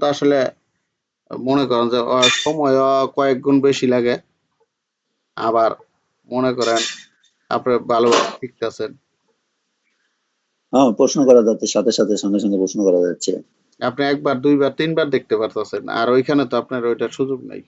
তো আসলে মনে করেন যে সময় কয়েক গুণ বেশি লাগে। আবার মনে করেন আপনি ভালো শিখতেছেন। হ্যাঁ প্রশ্ন করা যাচ্ছে সাথে সাথে সঙ্গে সঙ্গে প্রশ্ন করা যাচ্ছে। আপনি একবার দুইবার তিনবার দেখতে পারতেছেন। আর ওইখানে তো আপনার ওইটা সুযোগ নাই।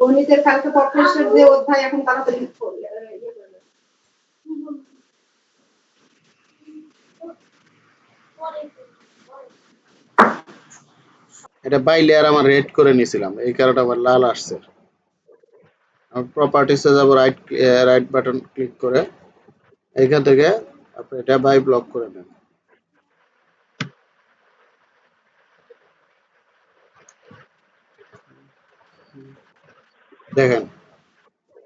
গণিতের কালকে প্রফেসর যে অধ্যায় এখন তাড়াতাড়ি। এটা বাইলে আর আমার রেড করে নিয়েছিলাম, এই কারণে আমার লাল আসছে প্রপার্টিসে যাব রাইট রাইট বাটন ক্লিক করে, এইখান থেকে আপনি এটা বাই ব্লক করে নেন দেখেন,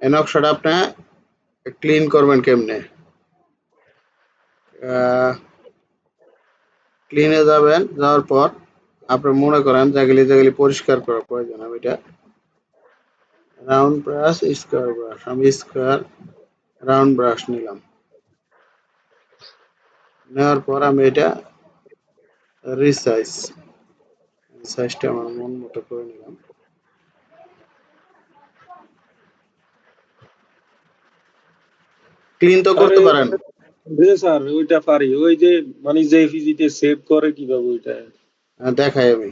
এই আপনি ক্লিন করবেন কেমনে? ক্লিনে যাবেন, যাওয়ার পর আপনি মনে করেন জাগলি জাগলি পরিষ্কার করা প্রয়োজন, আমি এটা রাউন্ড ব্রাশ স্কোয়ার ব্রাশ আমি স্কোয়ার রাউন্ড ব্রাশ নিলাম। নেওয়ার পর আমি এটা রিসাইজ সাইজটা আমার মন মতো করে নিলাম। ক্লিন তো করতে পারেন। জি স্যার ওইটা পারি। ওই যে মানে জেপিজিতে সেভ করে কীভাবে ওইটা? দেখাই আমি।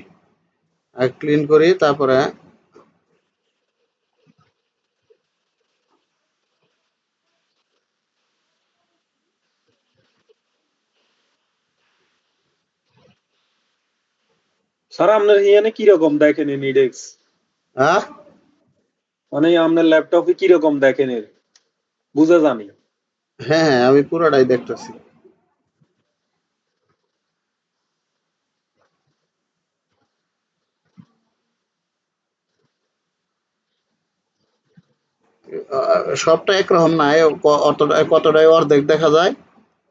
আর ক্লিন করি তারপরে স্যার আপনার এখানে কীরকম দেখেন নিডেক্স হ্যাঁ? মানে আপনার ল্যাপটপে কীরকম দেখেন এর? বুঝা জানি হ্যাঁ হ্যাঁ আমি পুরোটাই দেখতেছি। সবটা একরকম না কতটায় কতটায় অর্ধেক দেখা যায়,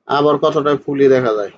আবার কতটাই ফুলি দেখা যায়।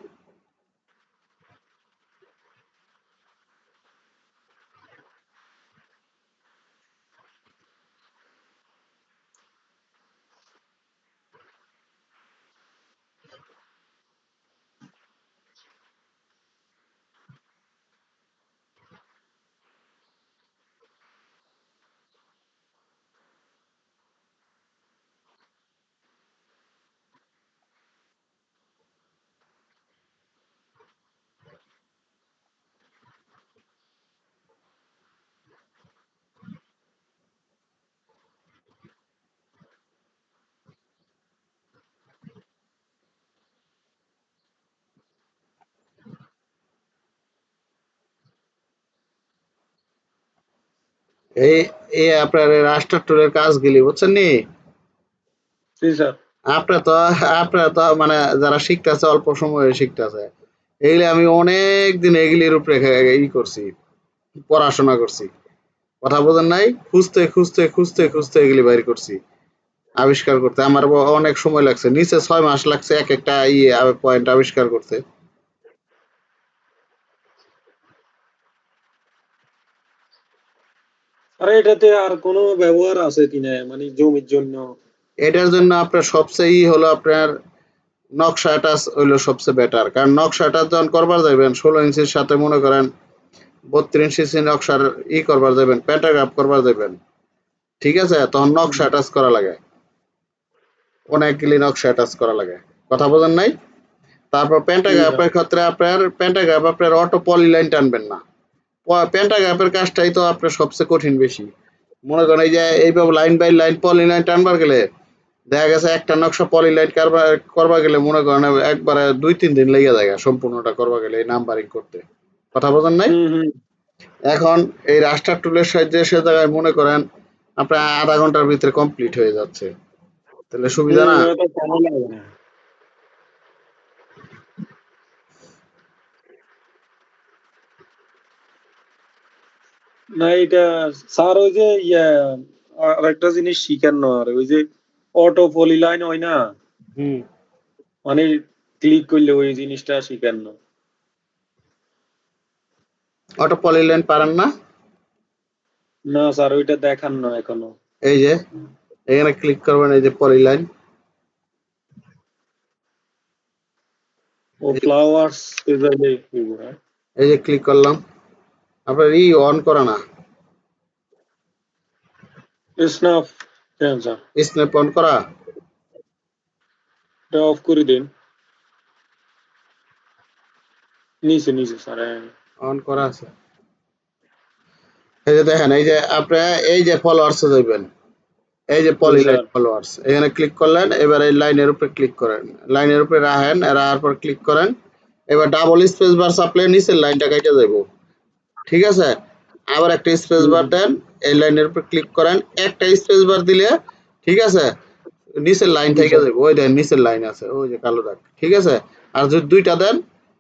এই আপনার রাস্টার টুলের কাজগুলি বুঝছেন নি? আপনার তো আপনার তো মানে যারা শিখতেছে অল্প সময়ে শিখতেছে। এগুলি আমি অনেক দিন এগুলির উপরে ই করছি পড়াশোনা করছি। কথা বোঝেন নাই? খুঁজতে খুঁজতে খুঁজতে খুঁজতে এগুলি বাইর করছি। আবিষ্কার করতে। আমার অনেক সময় লাগছে। নিচে ছয় মাস লাগছে এক একটা ইয়ে পয়েন্ট আবিষ্কার করতে। আরে এটাতে আর কোনো ব্যবহার আছে কিনা মানে জমির জন্য? এটার জন্য আপনার সবচেয়ে হলো আপনার নকশা টাচ হইল সবচেয়ে বেটার কারণ নকশা টাচ যখন করবার যাবেন ষোলো ইঞ্চির সাথে মনে করেন বত্রিশ ইঞ্চি নকশার ই করবার যাবেন প্যাটাগ্রাফ করবার যাবেন ঠিক আছে? তখন নকশা টাচ করা লাগে। অনেকগুলি নকশা টাচ করা লাগে। কথা বোঝেন নাই? তারপর প্যান্টাগ্রাফের ক্ষেত্রে আপনার প্যান্টাগ্রাফ আপনার অটো পলি লাইন টানবেন না। প্যান্টাগ্রাফের কাজটাই তো আপনার সবচেয়ে কঠিন বেশি। মনে করেন এই যে এইভাবে লাইন বাই লাইন পলিলাইন টানবার গেলে দেখা গেছে একটা নকশা পলিলাইন করবার করবা গেলে মনে করেন একবারে দুই তিন দিন লেগে যায় সম্পূর্ণটা করবা গেলে এই নাম্বারিং করতে। কথা বোঝেন নাই? এখন এই রাস্টার টুলের সাহায্যে সে জায়গায় মনে করেন আপনার আধা ঘণ্টার ভিতরে কমপ্লিট হয়ে যাচ্ছে। তাহলে সুবিধা না হুম, এটা সময় লাগে না। না এটা স্যার ওই যে ইয়া আর একটা জিনিস শিখানো আর ওই যে অটো পলি লাইন হয় না? হুম। মানে ক্লিক করলে ওই জিনিসটা শিখানো। অটো পলি লাইন পারেন না? না স্যার ওইটা দেখান না এখনও। এই যে এখানে ক্লিক করবেন এই যে পলিলাইন ও ফ্লাওয়ার্স এই যে ক্লিক করলাম। আপনার ই অন করা না। স্ন্যাপ স্ন্যাপ অন করা? এটা অফ করে দিন। নিচে নিচে স্যার অন করা আছে। এই যে দেখেন এই যে আপনি এই যে ফলোয়ার্স যাবেন এই যে স্যার। ফলোয়ার্স এখানে ক্লিক করলেন এবার এই লাইনের উপরে ক্লিক করেন। লাইনের উপরে রাখেন রাখার পর ক্লিক করেন এবার ডাবল স্পেস বার চাপলে নিচের লাইনটা কেটে যাব ঠিক আছে? আবার একটা স্পেস বার দেন এই লাইনের উপর ক্লিক করেন। একটা স্পেস বার দিলে ঠিক আছে? নিচের লাইন থেকে যাবে। ওই দেন নিচের লাইন আছে। ওই যে কালো দাগ। ঠিক আছে? আর যদি দুইটা দেন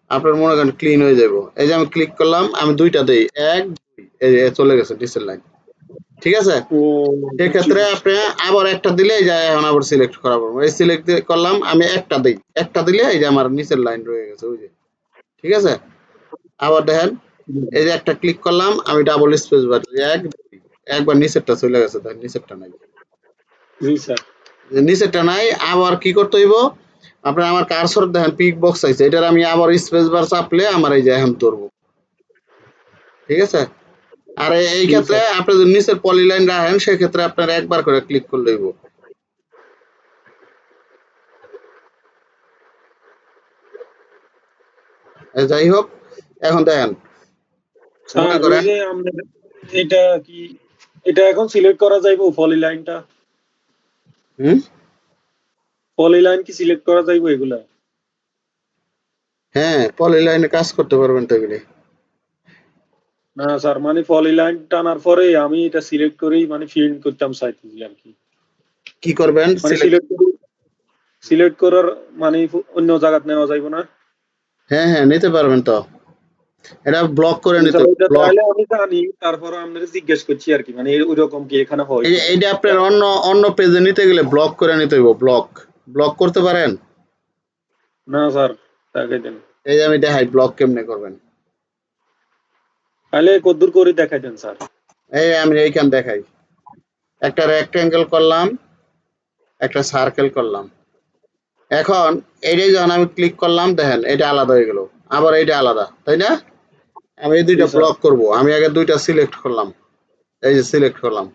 আপনার মনে করেন ক্লিন হয়ে যাব এই যে আমি ক্লিক করলাম আমি দুইটা দেই। এক দুই। এই যে চলে গেছে নিচের লাইন ঠিক আছে? সেক্ষেত্রে আপনি আবার একটা দিলে এই যে এখন আবার সিলেক্ট করা পড়বে এই সিলেক্ট করলাম আমি একটা দিই। একটা দিলে এই যে আমার নিচের লাইন রয়ে গেছে ওই যে। ঠিক আছে? আবার দেখেন এই যে একটা ক্লিক করলাম আমি ডাবল স্পেস বার এক একবার নিচেরটা চলে গেছে দেখেন নিচেরটা নাই। জি স্যার নিচেরটা নাই আবার কি করতে হইব? আপনার আমার কারসর দেখেন পিক বক্স আছে এটার আমি আবার স্পেস বার চাপলে আমার এই যে এখন ধরবো। ঠিক আছে? আর এই- ক্ষেত্রে আপনি যদি নিচের পলিলাইন রাখেন সেক্ষেত্রে আপনার একবার করে ক্লিক করলে হইব। যাই হোক এখন দেখেন স্যার মনে ওই করেন যে আমাদের এটা কি এটা এখন সিলেক্ট করা যাইবো পলি লাইনটা হুম? পলি লাইন কি সিলেক্ট করা যাইবো এগুলা? হ্যাঁ পলিলাইনে কাজ করতে পারবেন তো এগুলি। না স্যার মানে পলি লাইন টানার পরে আমি এটা সিলেক্ট করেই মানে ফিল্ড করতাম চাইতেছি আর কি। কি করবেন? মানে সিলেক্ট সিলেক্ট করার মানে অন্য জায়গাত নেওয়া যাইবো না? হ্যাঁ হ্যাঁ নিতে পারবেন তো। এটা ব্লক করে নিতে তাহলে আমি জানি তারপরে জিজ্ঞেস করছি আর কি মানে কি এখানে হয়? এইটা আপনার অন্য অন্য পেজে নিতে গেলে ব্লক করে নিতে হইব ব্লক ব্লক করতে পারেন? না স্যার দেখাই দেন। এই আমি দেখাই ব্লক কেমনে করবেন? তাহলে কদ্দূর করে দেখাই দেন স্যার। এই আমি এইখান দেখাই। একটা রেক্টেঙ্গেল করলাম একটা সার্কেল করলাম। এখন এইটাই যখন আমি ক্লিক করলাম দেখেন এটা আলাদা হয়ে গেল। আবার এইটা আলাদা তাই না? আমি এই দুইটা ব্লক করব। আমি আগে দুইটা সিলেক্ট করলাম। এই যে সিলেক্ট করলাম।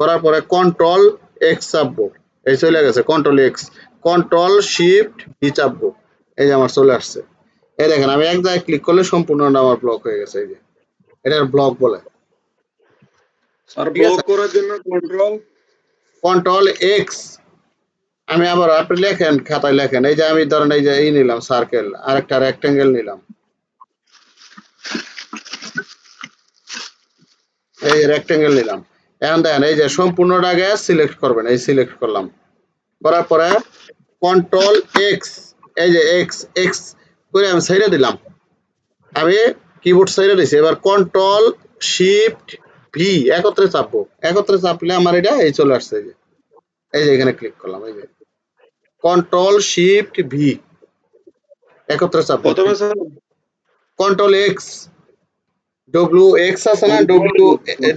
করার পরে কন্ট্রোল এক্স চাপবো। এই চলে গেছে control X control shift V চাপবো। এই যে আমার চলে আসছে। এই দেখেন আমি এক জায়গায় ক্লিক করলে সম্পূর্ণ আমার ব্লক হয়ে গেছে এই যে। এটার ব্লক বলে। স্যার ব্লক করার জন্য কন্ট্রোল কন্ট্রোল এক্স আমি আবার আপনি লেখেন খাতায় লেখেন। এই যে আমি ধরেন এই যে এই নিলাম সার্কেল আর একটা রেক্টেঙ্গেল নিলাম। এই রেক্টেঙ্গেল নিলাম। এখন দেখেন এই যে সম্পূর্ণটাকে সিলেক্ট করবেন এই সিলেক্ট করলাম। করার পরে কন্ট্রোল এক্স এই যে এক্স এক্স করে আমি ছেড়ে দিলাম। আমি কিবোর্ড সাইডে দিছি এবার কন্ট্রোল শিফট ভি একত্রে চাপবো। একত্রে চাপলে আমার এটা এই চলে আসছে এই যে। এই যে এখানে ক্লিক করলাম এই যে। কন্ট্রোল শিফট ভি একত্রে চাপবো। কন্ট্রোল এক্স ডব্লিউ এক্স আছে না ডব্লিউ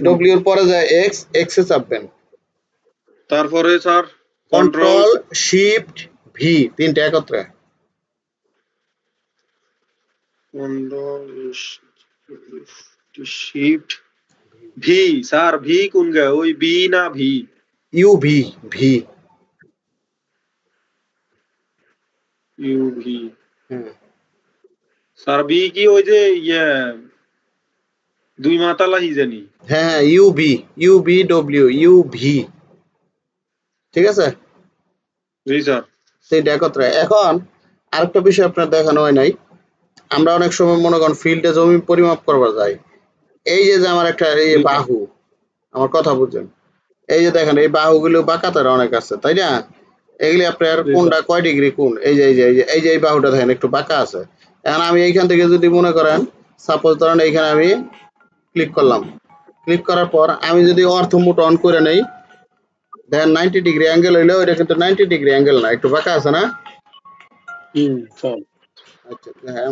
ডব্লিউ এর পরে যায় এক্স এক্স এ চাপবেন তারপরে sir control control shift V তিনটা একত্রে। Control shift V sir V কোন গে? ওই বি না V U V V U V হুম। স্যার ভি কি ওই যে ইয়ে দুই মাতালা হি জানি? হ্যাঁ হ্যাঁ U V U V W U V ঠিক আছে? জি স্যার। তিনটা একত্রে। এখন আরেকটা বিষয় আপনার দেখানো হয় নাই। আমরা অনেক সময় মনে করেন ফিল্ডে জমি পরিমাপ করবার যাই। এই যে যে আমার একটা এই বাহু আমার কথা বুঝছেন? এই যে দেখেন এই বাহুগুলো বাঁকাতার অনেক আছে তাই না? এগুলি আপনার কোনটা কয় ডিগ্রি কোন? এই যে এই যে এই যে এই যে এই বাহুটা দেখেন একটু বাঁকা আছে। এখন আমি এইখান থেকে যদি মনে করেন সাপোজ ধরেন এইখানে আমি ক্লিক করলাম। ক্লিক করার পর আমি যদি অর্থ মুট অন করে নেই দেখেন নাইনটি ডিগ্রি অ্যাঙ্গেল হইলে ওইটা কিন্তু নাইনটি ডিগ্রি অ্যাঙ্গেল না একটু বাঁকা আছে না? হুম আচ্ছা হ্যাঁ